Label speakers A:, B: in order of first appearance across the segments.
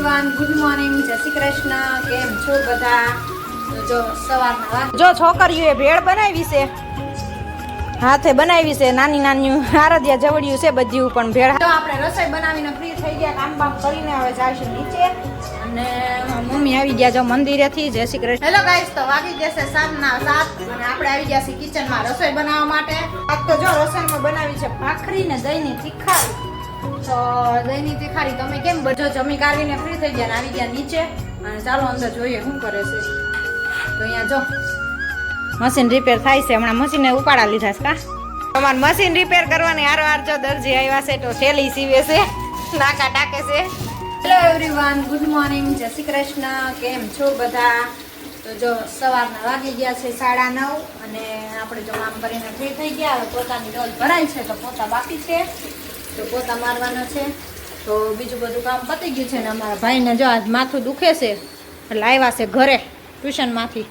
A: Everyone good morning જય શ્રી કૃષ્ણ કેમ છો બધા? જો સવારના જો છોકરીઓએ ભેળ બનાવી છે હાથે બનાવી છે નાની નાની આરદિયા જવડિયું છે બધું પણ ભેળ. તો આપણે રસોઈ બનાવીને ફ્રી થઈ ગયા કામ બામ કરીને હવે જઈશું નીચે. અને મમ્મી આવી ગયા જો મંદિરેથી જય શ્રી કૃષ્ણ. હેલો ગાઈસ તો વાગી જશે સાંજના સાત અને આપણે આવી ગયા છીએ કિચનમાં રસોઈ બનાવવા માટે. આજ તો જો રસોઈમાં બનાવી છે ભાખરી ને દહીંની તીખારી. તો દહીંની તીખારી તમે કેમ બધો જમી કાઢીને ફ્રી થઈ ગયા ને આવી ગયા નીચે? અને ચાલો અંદર જોઈએ શું કરે છે. તો અહીંયા જો મશીન રિપેર થાય છે. હમણાં મશીને ઉપાડા લીધા છે, કા? તમારે મશીન રિપેર કરવાની હારો હાર જો દરજી આવ્યા છે તો થેલી સીવે છે. નાકા ટાકે છે. હેલો એવરીવન ગુડ મોર્નિંગ જય શ્રી કૃષ્ણ. કેમ છો બધા? તો જો સવારના વાગી ગયા છે સાડા નવ અને આપણે જો કામ કરીને ફ્રી થઈ ગયા. પોતાની ડોલ ભરાય છે તો પોતા બાકી છે. પોતા મારવાનો છે. તો બીજું બધું કામ પતી ગયું છે ને અમારા ભાઈને જો આજ માથું દુખે છે, એટલે આવ્યા છે ઘરે ટ્યુશનમાંથી.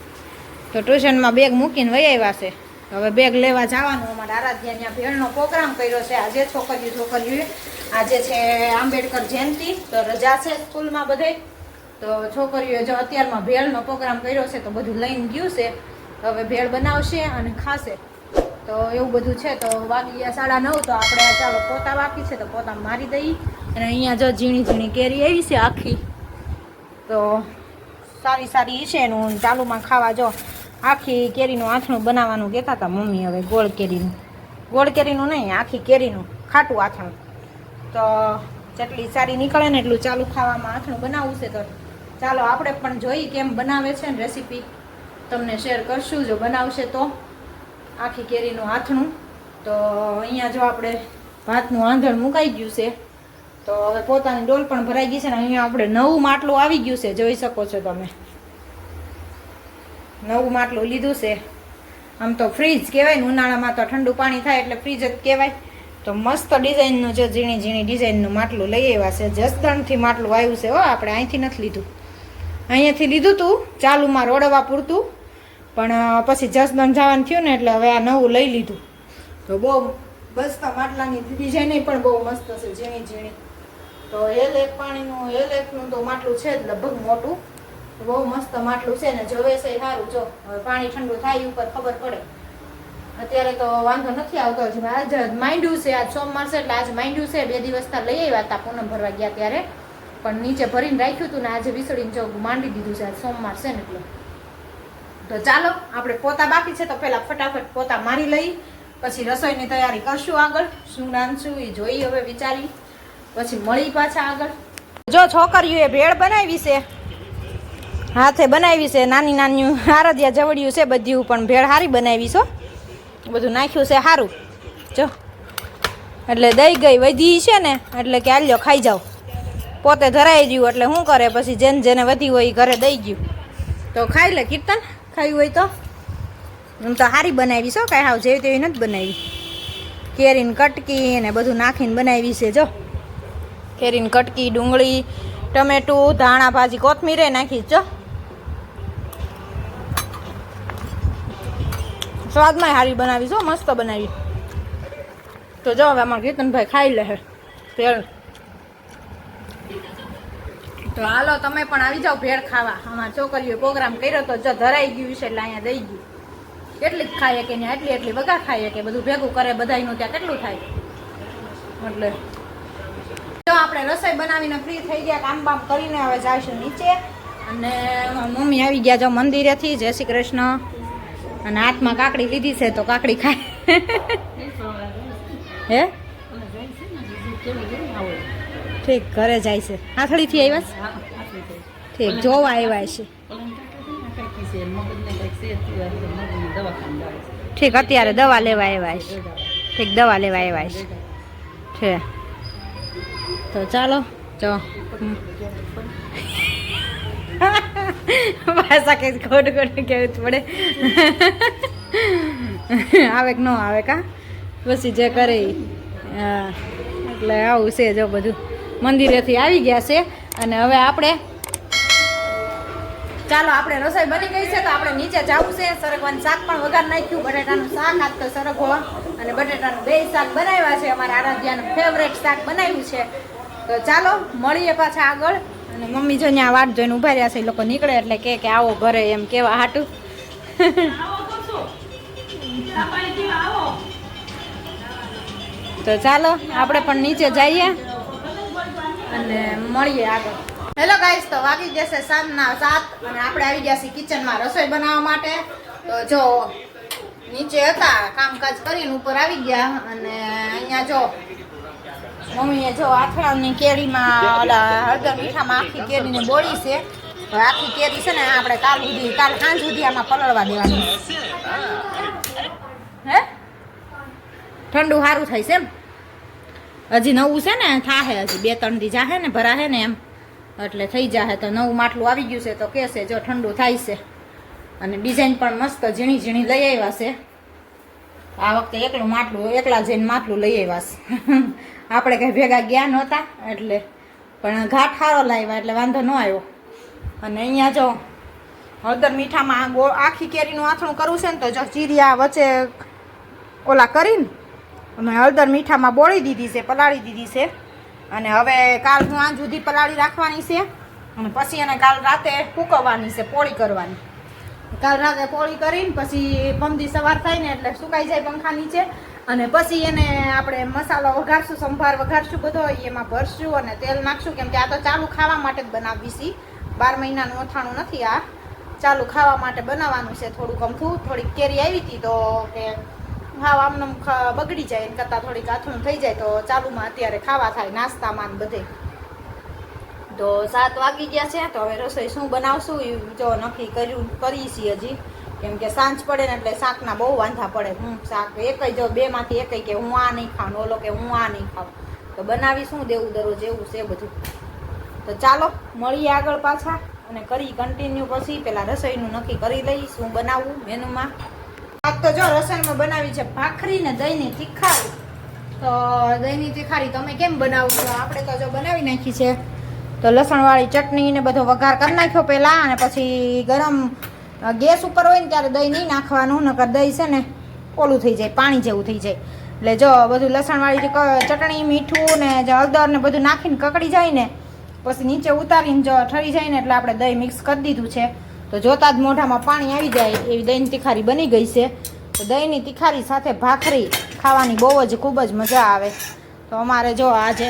A: તો ટ્યુશનમાં બેગ મૂકીને વહી આવ્યા છે. હવે બેગ લેવા જવાનું. અમારા આરાધ્યા ત્યાં ભેળનો પ્રોગ્રામ કર્યો છે. આજે છોકરીઓ છોકરીઓએ આજે છે આંબેડકર જયંતિ. તો રજા છે સ્કૂલમાં બધે. તો છોકરીઓ જો અત્યારમાં ભેળનો પ્રોગ્રામ કર્યો છે, તો બધું લઈને ગયું છે. હવે ભેળ બનાવશે અને ખાશે. તો એવું બધું છે, તો વાગી ગયા સાડા નવ, તો આપણે ચાલો પોતા બાકી છે, તો પોતા મારી દઈ અને અહીંયા જો ઝીણી ઝીણી કેરી આવી છે આખી. તો સારી સારી છે એનું ચાલુમાં ખાવા જો આખી કેરીનું આથણું બનાવવાનું કહેતા હતા મમ્મી હવે, ગોળ કેરીનું. ગોળ કેરીનું નહીં, આખી કેરીનું, ખાટું આથણું તો જેટલી સારી નીકળે ને એટલું ચાલુ ખાવામાં આથણું બનાવવું છે, તો ચાલો આપણે પણ જોઈએ કેમ બનાવે છે ને રેસીપી તમને શેર કરશું, જો બનાવશે તો. આખી કેરીનું આથણું તો અહીંયા જો આપણે ભાતનું આંધણ મુકાઈ ગયું છે, તો હવે પોતાની ડોલ પણ ભરાઈ ગઈ છે ને અહીંયા આપણે નવું માટલું આવી ગયું છે, જોઈ શકો છો તમે. નવું માટલું લીધું છે. આમ તો ફ્રીજ કહેવાય ને, ઉનાળામાં તો ઠંડુ પાણી થાય એટલે ફ્રીજ જ કહેવાય. તો મસ્ત ડિઝાઇનનું જો ઝીણી ઝીણી ડિઝાઇનનું માટલું લઈ આવ્યા છે. જસદણથી માટલું આવ્યું છે હો, આપણે અહીંથી નથી લીધું. અહીંયાથી લીધું હતું ચાલુમાં રોડવા પૂરતું. પણ પછી જસદણ જવાનું થયું ને એટલે હવે આ નવું લઈ લીધું. તો બહુ મસ્ત માટલાની ડિઝાઇન પણ બહુ મસ્ત છે, ઝીણી ઝીણી. તો હેલ એક પાણીનું હેલ એકનું તો માટલું છે જ લગભગ મોટું. બહુ મસ્ત માટલું છે ને, જોવે છે સારું, જો. હવે પાણી ઠંડુ થાય ઉપર ખબર પડે. અત્યારે તો વાંધો નથી આવતો, હજી આજ માંડ્યું છે, આજ સોમવાર છે એટલે આજ માંડ્યું છે, બે દિવસ ત્યાં લઈ આવ્યા હતા પૂનમ ભરવા ગયા ત્યારે. પણ નીચે ભરીને રાખ્યું હતું ને, આજે વિસળીને જો માંડી દીધું છે, આજ સોમવાર છે ને એટલે. તો ચાલો, આપણે પોતા બાકી છે તો પહેલાં ફટાફટ પોતા મારી લઈ, પછી રસોઈની તૈયારી કરશું આગળ. શું રાંધશું એ જોઈ હવે વિચારી. પછી મળી પાછા આગળ. જો છોકરીઓએ ભેળ બનાવી છે. હાથે બનાવી છે, નાની નાની હારદિયા જવડિયું છે બધું પણ ભેળ સારી બનાવી છો બધું નાખ્યું છે સારું જો. એટલે દઈ ગઈ વધી છે ને, એટલે કે આલ્યો ખાઈ જાઓ. પોતે ધરાઈ ગયું, એટલે શું કરે? પછી જેને જેને વધી હોય એ ઘરે દઈ ગયું. તો ખાઈ લે કીર્તન. ખાવી હોય તો? એમ તો સારી બનાવી છો કાંઈ હાવ જેવી તેવી નથી બનાવી. કેરીને કટકી ને બધું નાખીને બનાવી છે, જો. કેરીને કટકી, ડુંગળી, ટમેટું, ધાણા ભાજી, કોથમીરે નાખી જો. સ્વાદમાં સારી બનાવી છો મસ્ત બનાવી. તો જો, હવે અમારા કીર્તનભાઈ ખાઈ લે ભેળ તો હાલો, તમે પણ આવી જાઓ ભેળ ખાવા. આમાં છોકરીઓ પ્રોગ્રામ કર્યો તો જો ધરાઈ ગયું છે એટલે અહીંયા દઈ ગયું. કેટલી ખાઈએ કે ત્યાં એટલી એટલી વગા ખાઈએ કે બધું ભેગું કરે બધાનું ત્યાં કેટલું થાય? એટલે તો આપણે રસોઈ બનાવીને ફ્રી થઈ ગયા, કામ બામ કરીને હવે જઈશું નીચે. અને મમ્મી આવી ગયા જો મંદિરેથી, જય શ્રી કૃષ્ણ. અને હાથમાં કાકડી લીધી છે તો કાકડી ખાય. હે? ઠીક ઘરે જાય છે. આથળીથી આવ્યા છે? ઠીક જોવા આવ્યા છે. ઠીક અત્યારે દવા લેવા આવ્યા છે. ઠીક દવા લેવા આવ્યા છે. છે. તો ચાલો જો. ભાષા કે ખોટ ખોટ કેવું પડે. આવે કે ન આવે કા? પછી જે કરે એટલે આવું છે જો બધું. મંદિરેથી આવી ગયા છે. અને હવે આપણે ચાલો આપણે રસોઈ બની ગઈ છે તો આપણે નીચે જવું છે. સરગવાનું શાક પણ વઘાર નાખ્યું બટેટાનું શાક આજ તો સરગવો અને બટેટાનું બે શાક બનાવ્યા છે. અમારા આરાધ્યાનું ફેવરેટ શાક બનાવ્યું છે. તો ચાલો મળીએ પાછા આગળ. અને મમ્મી જો ત્યાં વાટ જોઈને ઊભા રહ્યા છે એ લોકો નીકળે એટલે કે કે આવો ઘરે એમ કેવા હાટું. તો ચાલો આપણે પણ નીચે જઈએ. અને મળીએ આગળ. હેલો ગાઈસ તો વાગી જશે સાંજના સાત અને આપણે આવી ગયા છીએ કિચનમાં રસોઈ બનાવવા માટે. તો જો, નીચે હતા, કામકાજ કરીને ઉપર આવી ગયા અને અહીંયા જો, મમ્મીએ જો આથડાની કેરીમાં ઓલા હળદર મીઠામાં આખી કેરીની બોળી છે. આખી કેરી છે ને આપણે કાલ સુધી, કાલ સાંજ સુધી આમાં પલળવા દેવાની. હે? ઠંડુ સારું થાય છે એમ? હજી નવું છે ને, થાહે હજી. બે ત્રણ દી જાહે ને, ભરાહે ને એમ. એટલે થઈ જાહે તો નવું માટલું આવી ગયું છે તો કહેશે, જો ઠંડુ થાય છે. અને ડિઝાઇન પણ મસ્ત ઝીણી ઝીણી લઈ આવ્યા છે. આ વખતે એકલું માટલું, એકલા જઈને માટલું લઈ આવ્યા છે. આપણે કંઈ ભેગા ગયા નહોતા, એટલે પણ ઘાટ સારો લાવ્યા, એટલે વાંધો ન આવ્યો. અને અહીંયા જો, હળદર મીઠામાં આખી કેરીનું આથણું કરવું છે ને તો જો ચીરિયા વચ્ચે ઓલા કરીને અમે હળદર મીઠામાં બોળી દીધી છે, પલાળી દીધી છે. અને હવે કાલ સાંજ સુધી પલાળી રાખવાની છે. અને પછી એને કાલ રાતે ફૂકવવાની છે, પોળી કરવાની. કાલ રાતે પોળી કરીને પછી પમદી સવાર થાય ને એટલે સુકાઈ જાય પંખા નીચે. અને પછી એને આપણે મસાલો વઘારશું, સંભાર વઘારશું, બધો એમાં ભરશું અને તેલ નાખશું. કેમ કે આ તો ચાલુ ખાવા માટે જ બનાવવી છે બાર મહિનાનું અથાણું નથી આ. ચાલુ ખાવા માટે બનાવવાનું છે થોડુંક અમથું. થોડીક કેરી આવી હતી તો કે હાવ આમને આમ ખ- બગડી જાય એને કરતાં થોડીક આથું થઈ જાય તો ચાલુમાં અત્યારે ખાવા થાય, નાસ્તામાં બધે. તો સાત વાગી ગયા છે, તો હવે રસોઈ શું બનાવશું એ જો નક્કી કર્યું કરી છીએ હજી. કેમ કે સાંજ પડે ને એટલે શાકના બહુ વાંધા પડે. હું શાક એક જો બેમાંથી એક કે હું આ નહીં ખાઉં ઓલો કે હું આ નહીં ખાઉં. તો બનાવી શું દેવું દરરોજ એવું છે બધું. તો ચાલો, મળીએ આગળ પાછા અને કરી કન્ટિન્યુ પછી પેલા રસોઈનું નક્કી કરી લઈ શું બનાવવું મેનુમાં. આજ તો જો રસોઈમાં બનાવી છે, ભાખરી ને દહીંની તીખારી. તો દહીંની તીખારી તમે કેમ બનાવો છો? આપણે તો જો બનાવી નાખી છે. તો લસણવાળી ચટણી ને બધો વઘાર કરી નાખ્યો પહેલાં અને પછી ગરમ ગેસ ઉપર હોય ને ત્યારે દહીં નહીં નાખવાનું, નકર દહીં છે ને ઓલું થઈ જાય, પાણી જેવું થઈ જાય. એટલે જો બધું લસણવાળી ચટણી, મીઠું ને જે હળદર ને બધું નાખીને કકડી જાય ને, પછી નીચે ઉતારીને જો ઠરી જાય ને એટલે આપણે દહીં મિક્સ કરી દીધું છે. તો જોતા જ મોઢામાં પાણી આવી જાય એવી દહીંની તીખારી બની ગઈ છે. તો દહીંની તીખારી સાથે ભાખરી ખાવાની બહુ જ ખૂબ જ મજા આવે. તો અમારે જો આજે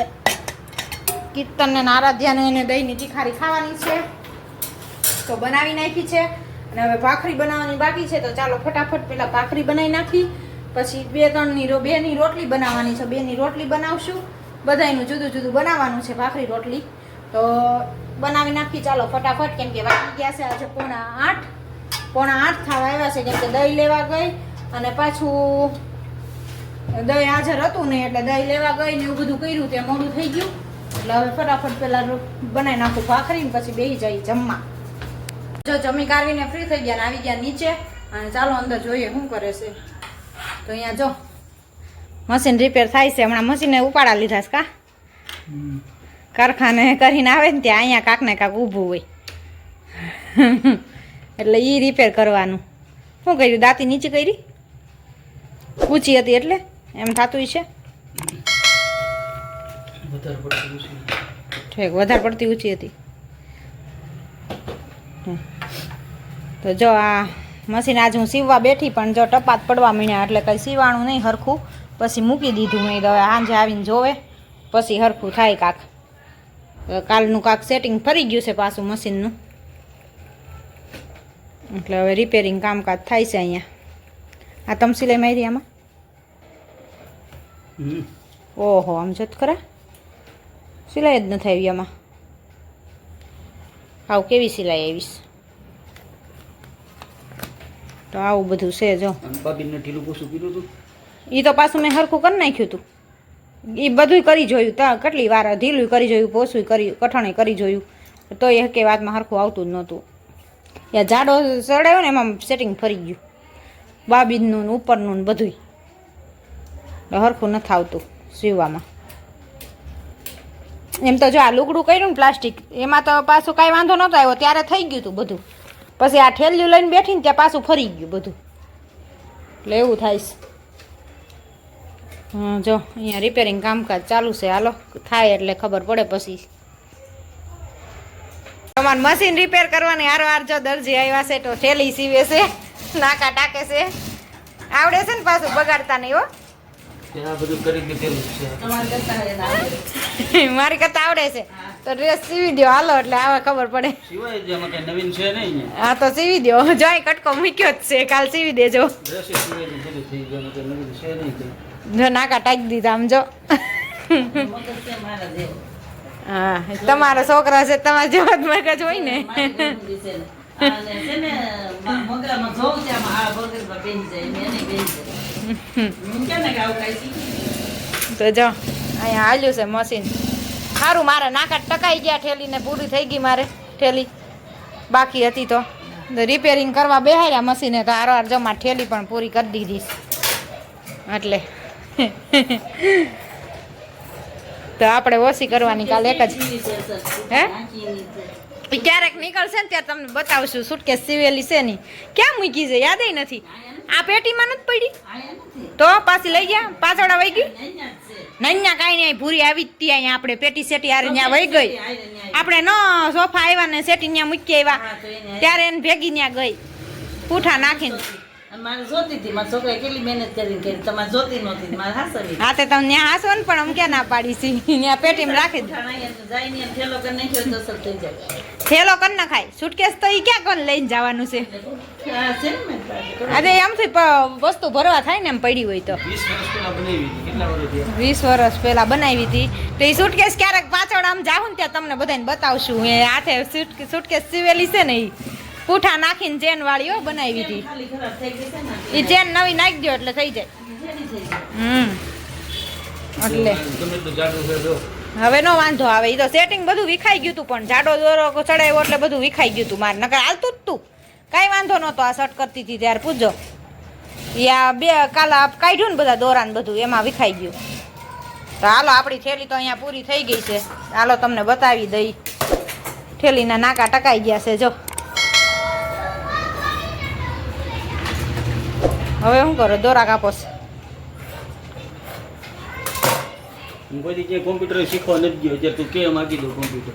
A: કીર્તનને આરાધ્યાને એને દહીંની તીખારી ખાવાની છે. તો બનાવી નાખી છે. અને હવે ભાખરી બનાવવાની બાકી છે. તો ચાલો ફટાફટ પહેલાં ભાખરી બનાવી નાખી. પછી બે ત્રણની બેની રોટલી બનાવવાની છે. બેની રોટલી બનાવશું. બધાયનું જુદું જુદું બનાવવાનું છે ભાખરી રોટલી. તો બનાવી નાખી, ચાલો ફટાફટ, કેમ કે વાગી ગયા છે આજે પોણા આઠ. પોણા આઠ થવા આવ્યા છે, કેમ કે દહીં લેવા ગઈ અને પાછું દહીં હાજર હતું ને એટલે દહીં લેવા ગઈ ને એવું બધું કર્યું, તે મોડું થઈ ગયું. એટલે હવે ફટાફટ રો- બનાવી નાખું ભાખરી ને પછી બેસી જાય જમવા. જો જમી કાઢીને ફ્રી થઈ ગયા ને આવી ગયા નીચે. અને ચાલો અંદર જોઈએ શું કરે છે. તો અહીંયા જો મશીન રિપેર થાય છે. હમણાં મશીને ઉપાડા લીધા છે કા? કારખાને કરીને આવે ને ત્યાં અહીંયા કાંક ને કાંક ઊભું હોય. એટલે એ રિપેર કરવાનું. શું કર્યું? દાંતી નીચે કરી? ઊંચી હતી એટલે? એમ થતું છે? ઠીક, વધારે પડતી ઊંચી હતી. તો જો આ મશીન આજ હું સીવવા બેઠી, પણ જો ટપાત પડવા મીણ્યા એટલે કંઈ સીવાણું નહીં હરખું. પછી મૂકી દીધું મેં હવે સાંજે આવીને જોવે. પછી હરખું થાય કાક. કાલનું કાંક સેટિંગ ફરી ગયું છે પાછું મશીનનું. એટલે હવે રિપેરિંગ કામકાજ થાય છે અહીંયા. આ તમ સિલાઈ મારી આમાં. ઓહો આમ જત ખરા? સિલાઈ જ નથી આવી આમાં. આવ કેવી સિલાઈ આવીશ? તો આવું બધું છે જો.
B: ઢીલું કીધું હતું.
A: એ તો પાછું મેં હરખું કરી નાખ્યું હતું. એ બધું કરી જોયું. ત્યાં કેટલી વાર ઢીલું કરી જોયું પોસું કરી કઠણે કરી જોયું. તો એ કે વાતમાં હરખું આવતું જ નહોતું. યા જાડો ચડાવ્યો ને એમાં સેટિંગ ફરી ગયું. બાબીનું ને ઉપરનું ને એટલે હરખું નથી આવતું સીવવામાં. એમ તો જો આ લુગડું કર્યું ને પ્લાસ્ટિક, એમાં તો પાછું કાંઈ વાંધો નહોતો આવ્યો. ત્યારે થઈ ગયું હતું બધું. પછી આ ઠેલ્યું લઈને બેઠી ને ત્યાં પાછું ફરી ગયું બધું. એટલે એવું થાય છે. જો અહીંયા રિપેરિંગ કામકાજ ચાલુ છે. હાલો થાય એટલે ખબર પડે પછી. તમારે મશીન રિપેર કરવાની હારો હાર જો દરજી આવ્યા છે તો થેલી સીવે છે નાકા ટાકે છે. આવડે છે ને પાછું બગાડતા નહીં હો.
B: ત્યાં બધું કરી દીધેલું છે.
A: મારી કરતા આવડે છે. તો ડ્રેસ સીવી દો હાલો એટલે આવે ખબર પડે. હા તો સીવી દો જો કટકો મૂક્યો જ છે કાલ સીવી દેજો. જો નાકા ટાકી દીધા, આમ જો. હા તમારા છોકરા છે, તમારા જેવા જ મગજ હોય ને. તો જો, અહીંયા હાલ્યું છે મશીન સારું મારે નાકા ટકાઈ ગયા ઠેલીને, પૂરી થઈ ગઈ મારે ઠેલી. બાકી હતી તો. રિપેરિંગ કરવા બેહાડ્યા મશીને તો હારો હાર જમા ઠેલી પણ પૂરી કરી દીધી. એટલે તો આપણે ઓછી કરવાની કાલે એક જ. હે? ક્યારેક નીકળશે ને ત્યારે તમને બતાવશું. સુટકેસ સીવેલી છે ની. ક્યાં મૂકી છે? યાદ નથી. આ પેટીમાં નથી પડી? તો પાછી લઈ ગયા પાછળ વહી ગઈ? નૈયા કાંઈ નહીં ભૂરી આવી જ ત્યાં અહીંયા આપણે. પેટી સેટી હારે ત્યાં વહી ગઈ. આપણે ન સોફા આવ્યા ને સેટી ત્યાં મૂકી આવ્યા ત્યારે એને ભેગી ત્યાં ગઈ. પૂઠા નાખીને.
C: મારે જોતી હતી. મારા છોકરાએ કેટલી મહેનત કરીને કરી. તમારે જોતી નહોતી મારે હાસવી
A: હા તે તમે ત્યાં હાસો ને પણ આમ ક્યાં ના પાડી છે? ત્યાં પેટીમાં રાખી દે.
C: જાય ને એમ કરી નાખ્યો તો અસર થઈ જાય.
A: થેલો કર ના ખાય. સુટકેસ તો ઈ ક્યાં કોણ લઈને જવાનું છે. અરે એમથી પ- વસ્તુ ભરવા થાય ને એમ પડી હોય તો.
B: વીસ વર્ષ પહેલા બનાવી હતી. કેટલા વર્ષ થયા?
A: વીસ વર્ષ પહેલા બનાવી હતી. તો એ સુટકેસ ક્યારેક પાછળ આમ જાઉં ને ત્યાં તમને બધાને બતાવશું. એ હાથે સુટ- સુટકેસ સીવેલી છે ને એ પૂઠા નાખીને ચેન વાળી બનાવી હતી. એ ચેન નવી નાખી દો એટલે થઈ જાય. હમ. એટલે. હવે નો વાંધો આવે. એ તો સેટિંગ બધું વિખાઈ ગયું હતું પણ જાડો દોરો ચડાવ્યો એટલે બધું વિખાઈ ગયું હતું મારે. નકર હાલતું જ તું. કાંઈ વાંધો નહોતો આ શર્ટ કરતી હતી ત્યારે. પૂછજો. યા બે કાલ કાઢ્યું ને બધા દોરાને બધું, એમાં વિખાઈ ગયું. તો હાલો, આપણી થેલી તો અહીંયા પૂરી થઈ ગઈ છે. હાલો, તમને બતાવી દઈ. થેલીના નાકા ટકાઈ ગયા છે, જો. હવે શું કરો? દોરા કાપો છે.
B: હું કોઈ દી ક્યાંય કોમ્પ્યુટર શીખવા નથી ગયો અત્યારે તું કે માગી દઉં કોમ્પ્યુટર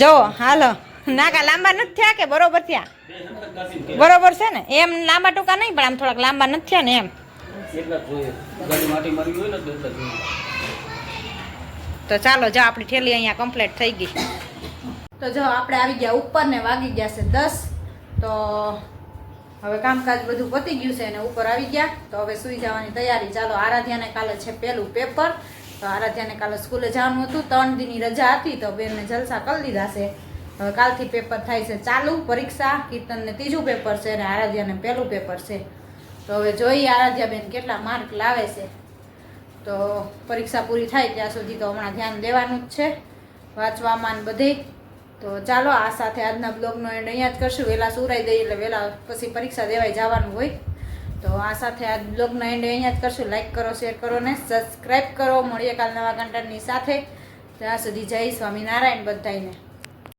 A: જો હાલો. નાકા લાંબા નથી થયા કે બરોબર થયા? બરોબર છે ને? એમ લાંબા ટૂંકા નહીં પણ આમ થોડાક લાંબા નથી થયા ને એમ.
B: તો
A: ચાલો જો આપણી ઠેલી અહીંયા કમ્પ્લીટ થઈ ગઈ. તો જો આપણે આવી ગયા ઉપર ને વાગી ગયા છે દસ. તો હવે કામકાજ બધું પતી ગયું છે અને ઉપર આવી ગયા. તો હવે સુઈ જવાની તૈયારી. ચાલો, આરાધ્યાને કાલે છે પહેલું પેપર તો આરાધ્યાને કાલે સ્કૂલે જવાનું હતું. ત્રણ દિનની રજા હતી, તો બેનને જલસા કરી દીધા છે. હવે કાલથી પેપર થાય છે ચાલુ, પરીક્ષા કીર્તનને ત્રીજું પેપર છે અને આરાધ્યાને પહેલું પેપર છે. તો હવે જોઈએ આરાધ્યા બેન કેટલા માર્ક લાવે છે. તો પરીક્ષા પૂરી થાય ત્યાં સુધી તો હમણાં ધ્યાન દેવાનું જ છે. વાંચવામાં બધે. તો ચાલો આ સાથે આજના બ્લોગનો એન્ડ અહીંયા જ કરશું. વહેલા સુરાઈ દઈએ એટલે વહેલા પછી પરીક્ષા દેવાય જવાનું હોય. તો આ સાથે આ બ્લોગનો એન્ડ અહીંયા જ કરશું. લાઈક કરો શેર કરો ને સબસ્ક્રાઈબ કરો. મળીએ કાલ નવા કન્ટેન્ટની સાથે. ત્યાં સુધી જય સ્વામિનારાયણ બધાઈને